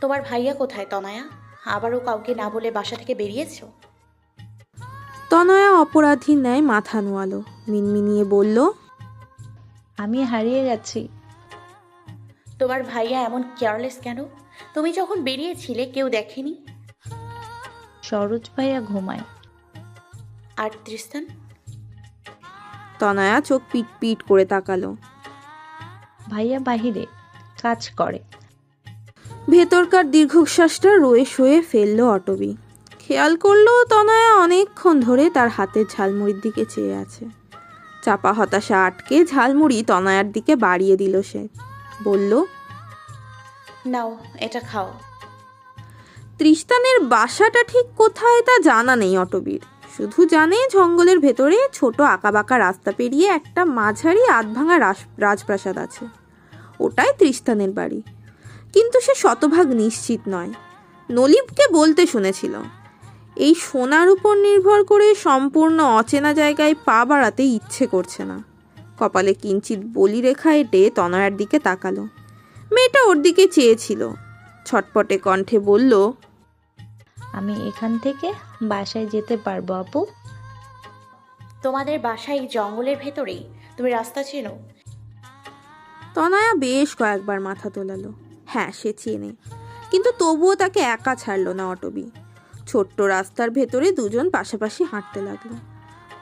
তোমার ভাইয়া কোথায় তনয়া? আবারও কাউকে না বলে বাসা থেকে বেরিয়েছো? তনয়া অপরাধীর ন্যায় মাথা নোয়ালো। মিনমিনিয়ে বলল আমি হারিয়ে গেছি। তোমার ভাইয়া এমন কেয়ারলেস কেন? তুমি যখন বেরিয়েছিলে কেউ দেখেনি? সরোজ ভাইয়া ঘুমায়। আর তনয়া চোখ পিট পিট করে তাকালো। ভাইয়া বাহিরে কাজ করে। ভেতরকার দীর্ঘশ্বাসটা রয়ে শুয়ে ফেলল অটবি। খেয়াল করল তনয়া অনেকক্ষণ ধরে তার হাতের ঝালমুড়ির দিকে চেয়ে আছে। চাপা হতাশা আটকে ঝালমুড়ি তনয়ার দিকে বাড়িয়ে দিল সে। বলল নাও এটা খাও। ত্রিস্তানের বাসাটা ঠিক কোথায় তা জানা নেই অটবির। শুধু জানে জঙ্গলের ভেতরে ছোট আঁকাবাঁকা রাস্তা পেরিয়ে একটা মাঝারি আধভাঙা রাস- রাজপ্রাসাদ আছে। ওটাই ত্রিস্তানের বাড়ি। কিন্তু সে শতভাগ নিশ্চিত নয়। নলিবকে বলতে শুনেছিল, এই সোনার উপর নির্ভর করে সম্পূর্ণ অচেনা জায়গায় পা বাড়াতে ইচ্ছে করছে না। কপালে কিঞ্চিত বলি রেখা এঁটে তনয়ার দিকে তাকালো। মেয়েটা ওর দিকে চেয়েছিল। ছটপটে কণ্ঠে বলল আমি এখান থেকে বাসায় যেতে পারব আপু। তোমাদের বাসা এই জঙ্গলের ভেতরেই? তুমি রাস্তা চেনো? তনয়া বেশ কয়েকবার মাথা তোলালো। হ্যাঁ সে চেনে। কিন্তু তবুও তাকে একা ছাড়লো না অটবি। ছোট্ট রাস্তার ভেতরে দুজন পাশাপাশি হাঁটতে লাগল।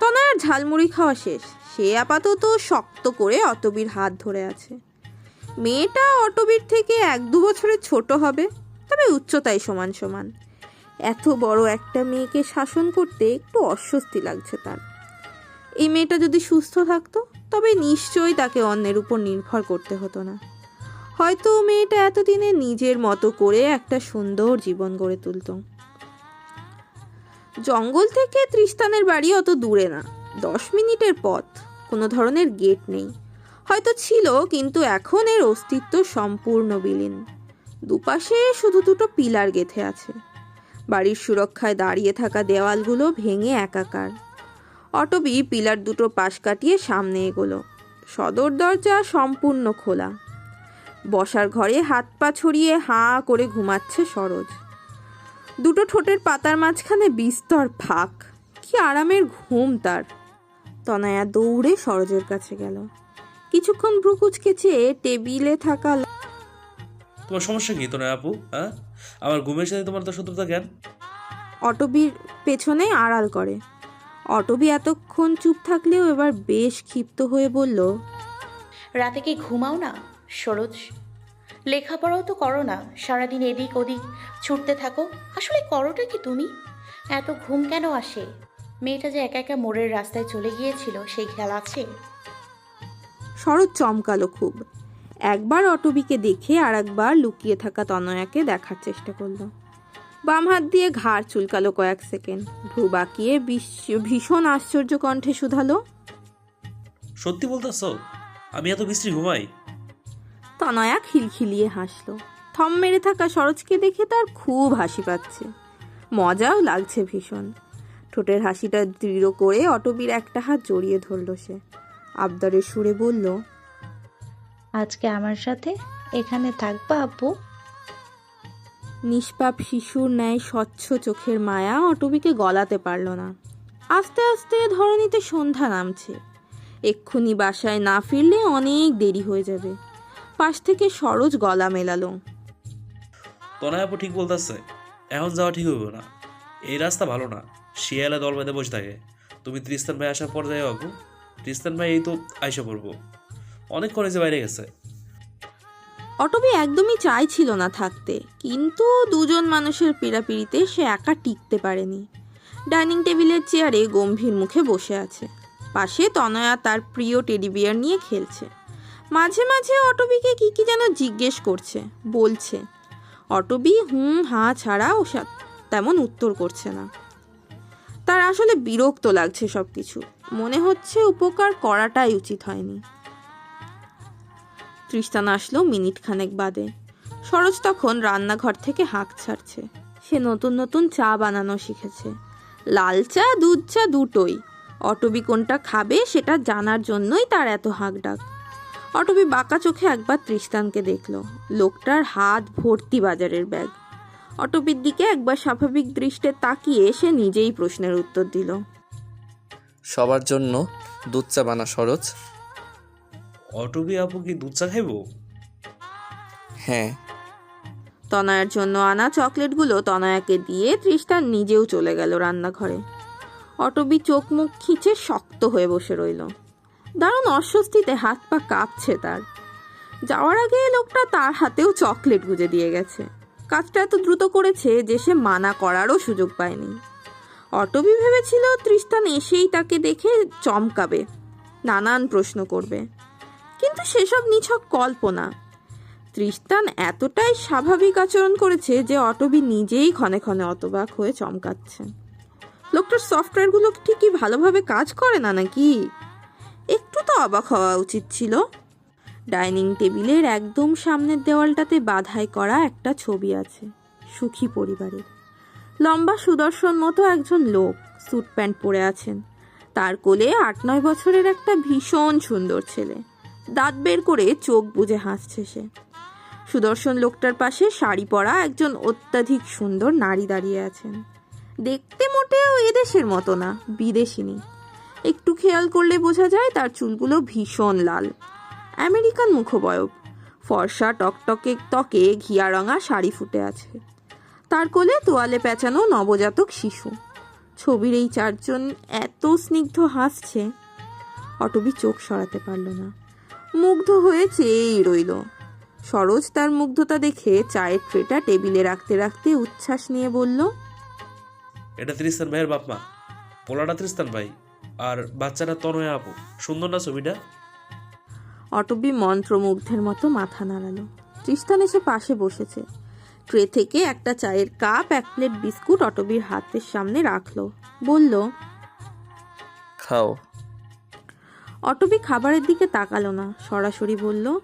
তনয়ার ঝালমুড়ি খাওয়া শেষ। সে আপাতত শক্ত করে অটবির হাত ধরে আছে। মেয়েটা অটবির থেকে এক দু বছরের ছোট হবে তবে উচ্চতায় সমান সমান। এত বড় একটা মেয়েকে শাসন করতে একটু অস্বস্তি লাগছে তার। এই মেয়েটা যদি সুস্থ থাকতো, তবে নিশ্চয়ই তাকে অন্যের উপর নির্ভর করতে হতো না। হয়তো মেয়েটা এতদিনে নিজের মতো করে একটা সুন্দর জীবন গড়ে তুলত। জঙ্গল থেকে ত্রিস্তানের বাড়ি অত দূরে না, দশ মিনিটের পথ, কোনো ধরনের গেট নেই। হয়তো ছিল, কিন্তু এখন এর অস্তিত্ব সম্পূর্ণ বিলীন। দুপাশে শুধু দুটো পিলার গেথে আছে। বাড়ির সুরক্ষায় দাঁড়িয়ে থাকা দেওয়ালগুলো ভেঙে একাকার। অটবি পিলার দুটো পাশ কাটিয়ে সামনে এগোলো। সদর দরজা সম্পূর্ণ খোলা। বসার ঘরে হাত পা ছড়িয়ে হাঁ করে ঘুমাচ্ছে সরোজ। দুটো ঠোঁটের পাতার মাঝখানে বিস্তর ফাঁক। কি আরামের ঘুম তার। তনয়া দৌড়ে সরোজের কাছে গেল। কিছুক্ষণ ভ্রুকুচকে চেয়ে টেবিলে থাকা তোমার সমস্যা কি তোরা আপু? হ্যাঁ? আমার ঘুমের সাথে তোমার তো শত্রুতা জ্ঞান। অটবির পেছনে আড়াল করে। অটবি এতক্ষণ চুপ থাকলেও এবার বেশ ক্ষিপ্ত হয়ে বলল রাতে কি ঘুমাও না সরোজ? লেখাপড়াও তো করো না সারাদিন এদিক ওদিক ছুটতে থাকো। আসলে করোটা কি তুমি? এত ঘুম কেন আসে? মেয়েটা যে একা একা মোড়ের রাস্তায় চলে গিয়েছিল সেই খেয়াল আছে? শরৎ চমকালো খুব। একবার অটবিকে দেখে আর একবার লুকিয়ে থাকা তনয়াকে দেখার চেষ্টা করল। বাম হাত দিয়ে ঘাড় চুলকালো কয়েক সেকেন্ড। ভ্রু বাঁকিয়ে ভীষণ আশ্চর্য কণ্ঠে শুধালো। সত্যি বলতেছ? আমি এত বিশ্রী ঘুমাই। তনয়া খিলখিলিয়ে হাসলো। থম মেরে থাকা সরোজকে দেখে তার খুব হাসি পাচ্ছে। মজাও লাগছে ভীষণ। ঠোঁটের হাসিটা দৃঢ় করে অটবির একটা হাত জড়িয়ে ধরলো সে। আবদারের সুরে বলল আজকে আমার সাথে এখানে থাকবা আপু নিষ্পাপ শিশুর ন্যায় স্বচ্ছ চোখের মায়া অটবিকে গলাতে পারল না। আস্তে আস্তে ধরণীতে সন্ধ্যা নামছে। এক্ষুনি বাসায় না ফিরলে অনেক দেরি হয়ে যাবে। পাশ থেকে সরোজ গলা মেলালো। তোরা আপু ঠিক বলতেছে এখন যাওয়া ঠিক হইব না। এই রাস্তা ভালো না শিয়ালে দল বেঁধে বসে থাকে। তুমি ত্রিস্তান ভাই আসার পর যাই আপু ত্রিস্তান ভাই এই তো আইসা পড়ব। অনেক কলেজে বাইরে গেছে। অটবি একদমই চাইছিল না থাকতে, কিন্তু দুজন মানুষের পীড়াপিড়িতে সে একা টিকতে পারেনি। ডাইনিং টেবিলের চেয়ারে গম্ভীর মুখে বসে আছে। পাশে তনয়া তার প্রিয় টেডি বিয়ার নিয়ে খেলছে। মাঝে মাঝে অটবিকে কি কি যেন জিজ্ঞেস করছে, বলছে। অটবি হুম, হাঁ ছাড়া ও তেমন উত্তর করছে না। তার আসলে বিরক্ত লাগছে সব কিছু মনে হচ্ছে উপকার করাটাই উচিত হয়নি। তৃষ্টান আসলো মিনিট খানেক বাদে। সরোজ তখন রান্নাঘর থেকে হাঁক ছাড়ছে। সে নতুন নতুন চা বানানো শিখেছে। লাল চা, দুধ চা দুটোই। অটবি কোনটা খাবে সেটা জানার জন্যই তার এত হাঁক ডাক অটবি বাঁকা চোখে একবার তৃষ্তানকে দেখল। লোকটার হাত ভর্তি বাজারের ব্যাগ। অটবির দিকে একবার স্বাভাবিক দৃষ্টে তাকিয়ে সে নিজেই প্রশ্নের উত্তর দিল। সবার জন্য দুধ চা বানা সরোজ। অটবি আপু কি দুধ চা খাইবো? হ্যাঁ। তনয়ার জন্য আনা চকলেটগুলো তনয়াকে দিয়ে তৃষ্টান নিজেও চলে গেল রান্নাঘরে। অটবি চোখ মুখ খিচে শক্ত হয়ে বসে রইল। দারুণ অস্বস্তিতে হাত পা কাঁপছে তার। যাওয়ার আগে লোকটা তার হাতেও চকলেট গুঁজে দিয়ে গেছে। কাজটা এত দ্রুত করেছে যে সে মানা করারও সুযোগ পায়নি। অটবি ভেবেছিল তৃষ্টান এসেই তাকে দেখে চমকাবে নানান প্রশ্ন করবে। কিন্তু সেসব নিছক কল্পনা। তৃষ্টান এতটাই স্বাভাবিক আচরণ করেছে যে অটবি নিজেই ক্ষণে ক্ষণে অতবাক হয়ে চমকাচ্ছে। লোকটার সফটওয়্যারগুলো ঠিকই ভালোভাবে কাজ করে না নাকি? একটু তো অবাক হওয়া উচিত ছিল। ডাইনিং টেবিলের একদম সামনের দেওয়ালটাতে বাধাই করা একটা ছবি আছে, সুখী পরিবারের। লম্বা সুদর্শন মতো একজন লোক স্যুট প্যান্ট পরে আছেন। তার কোলে আট নয় বছরের একটা ভীষণ সুন্দর ছেলে। দাঁত বের করে চোখ বুজে হাসছে সে। সুদর্শন লোকটার পাশে শাড়ি পরা একজন অত্যাধিক সুন্দর নারী দাঁড়িয়ে আছেন। দেখতে মোটেও এদেশের মতো না, বিদেশিনী। একটু খেয়াল করলে বোঝা যায় তার চুলগুলো ভীষণ লাল। আমেরিকান মুখবয়ব। ফর্সা টকটকে ত্বকে ঘিয়া রঙা শাড়ি ফুটে আছে। তার কোলে তোয়ালে পেঁচানো নবজাতক শিশু। ছবির এই চারজন এত স্নিগ্ধ হাসছে, অটবি চোখ সরাতে পারল না। মুগ্ধ হয়ে চেয়েই রইল। সরোজ তার মুগ্ধতা দেখে চায়ের ট্রেটা টেবিলে রাখতে রাখতে উচ্ছ্বাস নিয়ে বলল এটা ত্রিস্তান ভাইয়ের বাপ মা। পোলাটা ত্রিস্তান ভাই। আর বাচ্চাটা তনয়া আপু। সুন্দর না ছবিটা? অটবি মন্ত্রমুগ্ধের মতো মাথা নাড়ালো। তৃষ্টান এসে পাশে বসেছে। ট্রে থেকে একটা চায়ের কাপ এক প্লেট বিস্কুট অটবির হাতের সামনে রাখল। বলল খাও। অটবি খাবারের দিকে তাকালো না। সরাসরি বলল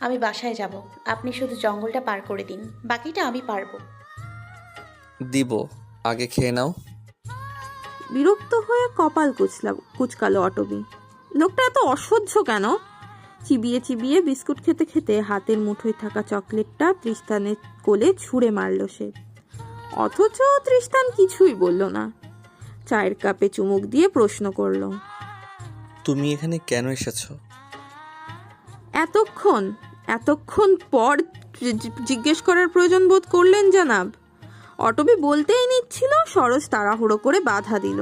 আমি বাসায় যাব। আপনি শুধু জঙ্গলটা পার করে দিন। বাকিটা আমি পারব। দিব। আগে খেয়ে নাও। বিরক্ত হয়ে কপাল কুচলা কুচকালো অটবি। লোকটা এত অসহ্য কেন? চিবিয়ে চিবিয়ে বিস্কুট খেতে খেতে হাতের মুঠোয় থাকা চকলেটটা তৃষ্টানের কোলে ছুঁড়ে মারল সে। অথচ তৃষ্টান কিছুই বলল না। চায়ের কাপে চুমুক দিয়ে প্রশ্ন করল তুমি এখানে কেন এসেছ? এতক্ষণ এতক্ষণ পর জিজ্ঞেস করার প্রয়োজন বোধ করলেন জানাব। অটবি বলতেই নিচ্ছিল সরোজ তাড়াহুড়ো করে বাধা দিল।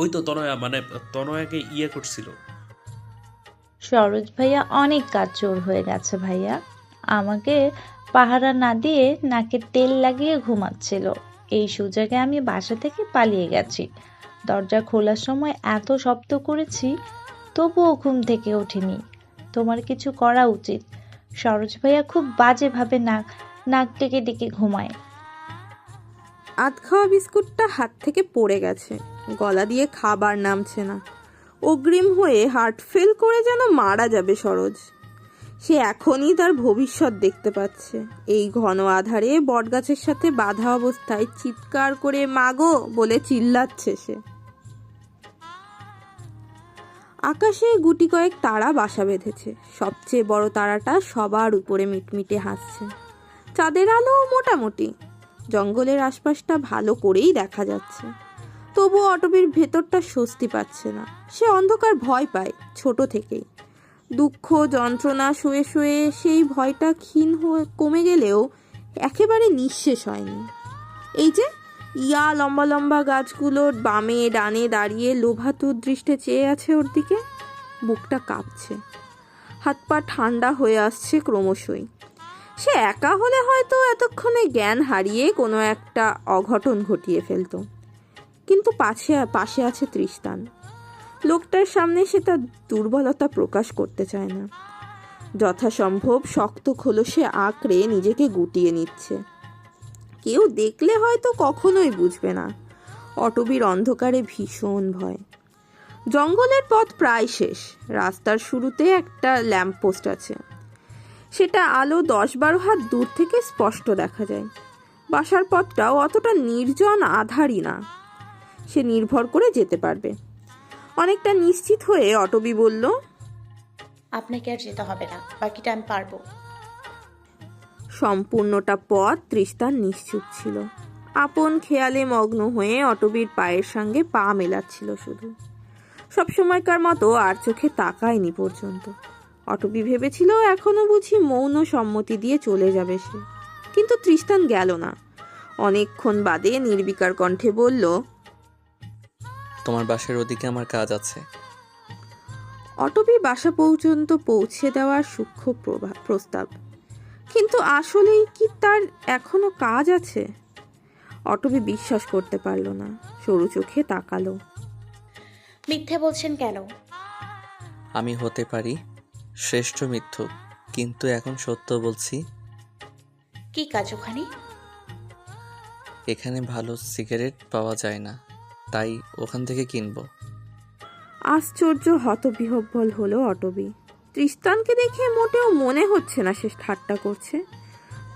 ওই তো তনয়া মানে তনয়াকে ইয়ে করছিল। সরোজ ভাইয়া অনেক কাজ চোর হয়ে গেছে ভাইয়া। আমাকে পাহারা না দিয়ে নাকে তেল লাগিয়ে ঘুমাচ্ছিল। এই সুযোগে আমি বাসা থেকে পালিয়ে গেছি। দরজা খোলার সময় এত শব্দ করেছি, তবুও ঘুম থেকে ওঠেনি। তোমার কিছু করা উচিত। সরোজ ভাইয়া খুব বাজেভাবে নাক নাক ডেকে ডেকে ঘুমায়। আধ খাওয়া বিস্কুটটা হাত থেকে পড়ে গেছে। গলা দিয়ে খাবার নামছে না। অগ্রিম হয়ে হার্ট ফেল করে যেন মারা যাবে সরোজ। সে এখনই তার ভবিষ্যৎ দেখতে পাচ্ছে। এই ঘন আধারে বটগাছের সাথে বাধা অবস্থায় চিৎকার করে, মাগো! বলে চিল্লাচ্ছে সে। আকাশে গুটি কয়েক তারা বাসা বেঁধেছে। সবচেয়ে বড় তারাটা সবার উপরে মিটমিটে হাসছে। চাঁদের আলো মোটামুটি। জঙ্গলের আশপাশটা ভালো করেই দেখা যাচ্ছে। তবু অটবির ভেতরটা স্বস্তি পাচ্ছে না। সে অন্ধকার ভয় পায়, ছোট থেকেই। দুঃখ, যন্ত্রণা শুয়ে শুয়ে সেই ভয়টা ক্ষীণ হয়ে কমে গেলেও একেবারে নিঃশেষ হয়নি। এই যে, ইয়া লম্বা লম্বা গাছগুলোর বামে ডানে দাঁড়িয়ে লোভাতুর দৃষ্টে চেয়ে আছে ওর দিকে। বুকটা কাঁপছে। হাত পা ঠান্ডা হয়ে আসছে ক্রমশই। সে একা হলে হয়তো এতক্ষণে জ্ঞান হারিয়ে কোনো একটা অঘটন ঘটিয়ে ফেলতো। কিন্তু পাশে পাশে আছে তৃষ্টান লোকটার সামনে সে তার দুর্বলতা প্রকাশ করতে চায় না। যথাসম্ভব শক্ত খোলসে আঁকড়ে নিজেকে গুটিয়ে নিচ্ছে। কেউ দেখলে হয়তো কখনোই বুঝবে না। অটবির অন্ধকারে ভীষণ ভয়। জঙ্গলের পথ প্রায় শেষ। রাস্তার শুরুতে একটা ল্যাম্পপোস্ট আছে। সেটা আলো দশ বারো হাত দূর থেকে স্পষ্ট দেখা যায়। বাসার পথটাও অতটা নির্জন, আধারই না। সে নির্ভর করে যেতে পারবে। অনেকটা নিশ্চিত হয়ে অটবি বলল আপনাকে আর যেতে হবে না বাকিটা আমি পারব। সম্পূর্ণটা পথ তৃষ্তান নিশ্চুপ ছিল। আপন খেয়ালে মগ্ন হয়ে অটবির পায়ের সঙ্গে পা মেলাচ্ছিল শুধু। সবসময়কার মতো আর চোখে তাকায়নি পর্যন্ত। অটবি ভেবেছিল এখনও বুঝি মৌন সম্মতি দিয়ে চলে যাবে সে। কিন্তু তৃষ্তান গেল না। অনেকক্ষণ বাদে নির্বিকার কণ্ঠে বলল তোমার বাসার ওদিকে আমার কাজ আছে। অটবি বাসা পর্যন্ত পৌঁছে দেওয়ার সূক্ষ্ম প্রভা- প্রস্তাব। কিন্তু আসলেই কি তার এখনও কাজ আছে? অটবি বিশ্বাস করতে পারল না। সরু চোখে তাকালো। মিথ্যে বলছেন কেন? আমি হতে পারি শ্রেষ্ঠ মিথ্যুক কিন্তু এখন সত্য বলছি। কি কাজ ওখানে? এখানে ভালো সিগারেট পাওয়া যায় না। তাই ওখান থেকে কিনবো। আশ্চর্য হতবিহব্বল হলো অটবি। তৃষ্তানকে দেখে মোটেও মনে হচ্ছে না সে ঠাট্টা করছে।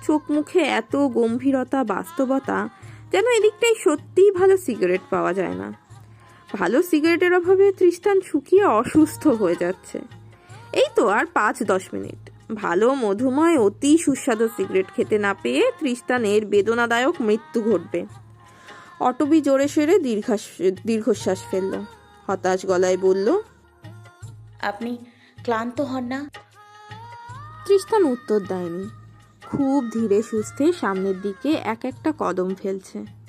চোখ মুখে এত গম্ভীরতা, বাস্তবতা, যেন এদিকটাই সত্যিই ভালো সিগারেট পাওয়া যায় না। ভালো সিগারেটের অভাবে তৃষ্টান শুকিয়ে অসুস্থ হয়ে যাচ্ছে। এই তো আর পাঁচ দশ মিনিট। ভালো, মধুময়, অতি সুস্বাদু সিগারেট খেতে না পেয়ে তৃষ্টানের বেদনাদায়ক মৃত্যু ঘটবে। অটবি জোরে সেরে দীর্ঘাস দীর্ঘশ্বাস ফেলল। হতাশ গলায় বলল আপনি ক্লান্ত হন না? তৃষ্টান উত্তর দেয়নি। খুব ধীরে সুস্থে সামনের দিকে এক একটা কদম ফেলছে।